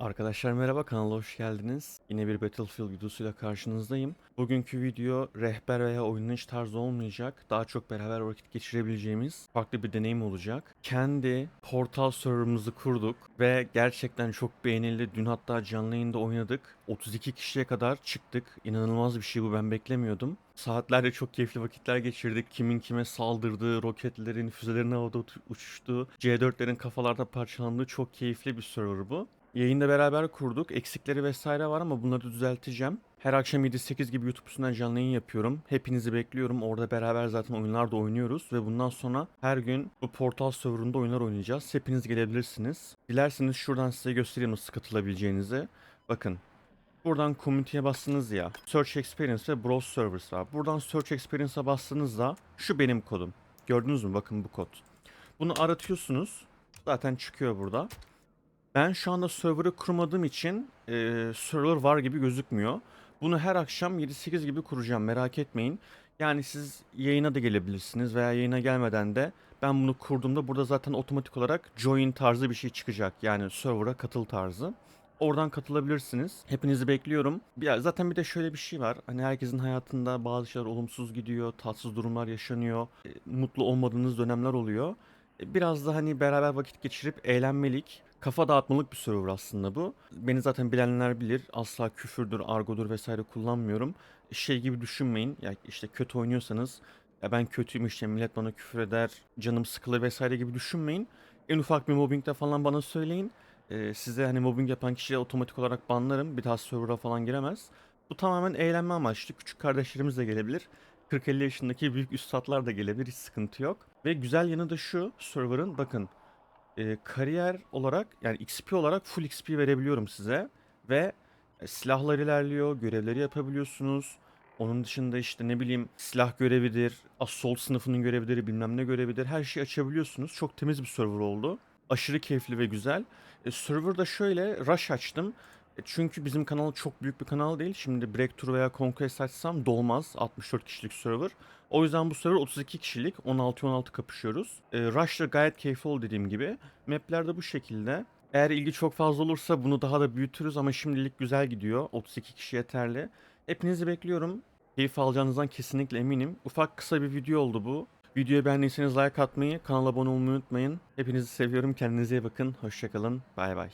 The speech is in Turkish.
Arkadaşlar merhaba kanala hoş geldiniz. Yine bir Battlefield videosuyla karşınızdayım. Bugünkü video rehber veya oynanış tarzı olmayacak. Daha çok beraber vakit geçirebileceğimiz farklı bir deneyim olacak. Kendi portal serverımızı kurduk ve gerçekten çok beğenildi. Dün hatta canlı yayında oynadık. 32 kişiye kadar çıktık. İnanılmaz bir şey bu ben beklemiyordum. Saatlerce çok keyifli vakitler geçirdik. Kimin kime saldırdığı, roketlerin, füzelerin havada uç- uçuştuğu, C4'lerin kafalarda parçalandığı çok keyifli bir server bu. Yayında beraber kurduk. Eksikleri vesaire var ama bunları düzelteceğim. Her akşam 7-8 gibi YouTube üstünden canlı yayın yapıyorum. Hepinizi bekliyorum. Orada beraber zaten oyunlar da oynuyoruz ve bundan sonra her gün bu portal serverında oyunlar oynayacağız. Hepiniz gelebilirsiniz. Dilerseniz şuradan size göstereyim nasıl katılabileceğinizi. Bakın Buradan community'ye bastınız ya. Search Experience ve Browse Servers var. Buradan Search Experience'a bastığınızda şu benim kodum. Gördünüz mü? Bakın bu kod. Bunu aratıyorsunuz. Zaten çıkıyor burada. Ben şu anda server'ı kurmadığım için e, server var gibi gözükmüyor. Bunu her akşam 7-8 gibi kuracağım merak etmeyin. Yani siz yayına da gelebilirsiniz veya yayına gelmeden de ben bunu kurduğumda burada zaten otomatik olarak join tarzı bir şey çıkacak. Yani server'a katıl tarzı. Oradan katılabilirsiniz. Hepinizi bekliyorum. Ya zaten bir de şöyle bir şey var. Hani herkesin hayatında bazı şeyler olumsuz gidiyor, tatsız durumlar yaşanıyor, mutlu olmadığınız dönemler oluyor. Biraz da hani beraber vakit geçirip eğlenmelik, kafa dağıtmalık bir server aslında bu. Beni zaten bilenler bilir. Asla küfürdür, argodur vesaire kullanmıyorum. Şey gibi düşünmeyin. Ya işte kötü oynuyorsanız ya ben kötüyüm işte millet bana küfür eder, canım sıkılır vesaire gibi düşünmeyin. En ufak bir mobbingde falan bana söyleyin. Ee, size hani mobbing yapan kişiye otomatik olarak banlarım. Bir daha server'a falan giremez. Bu tamamen eğlenme amaçlı. Küçük kardeşlerimiz de gelebilir. 40-50 yaşındaki büyük üstadlar da gelebilir. Hiç sıkıntı yok. Ve güzel yanı da şu server'ın bakın e, kariyer olarak yani XP olarak full XP verebiliyorum size. Ve e, silahlar ilerliyor, görevleri yapabiliyorsunuz. Onun dışında işte ne bileyim silah görevidir, assault sınıfının görevidir, bilmem ne görevidir. Her şeyi açabiliyorsunuz. Çok temiz bir server oldu. Aşırı keyifli ve güzel. E, serverda şöyle rush açtım. E, çünkü bizim kanal çok büyük bir kanal değil. Şimdi Breakthrough veya Conquest açsam dolmaz. 64 kişilik server. O yüzden bu server 32 kişilik. 16-16 kapışıyoruz. E, rush da gayet keyifli oldu dediğim gibi. Map'ler de bu şekilde. Eğer ilgi çok fazla olursa bunu daha da büyütürüz ama şimdilik güzel gidiyor. 32 kişi yeterli. Hepinizi bekliyorum. Keyif alacağınızdan kesinlikle eminim. Ufak kısa bir video oldu bu. Videoyu beğendiyseniz like atmayı, kanala abone olmayı unutmayın. Hepinizi seviyorum. Kendinize iyi bakın. Hoşçakalın. Bay bay.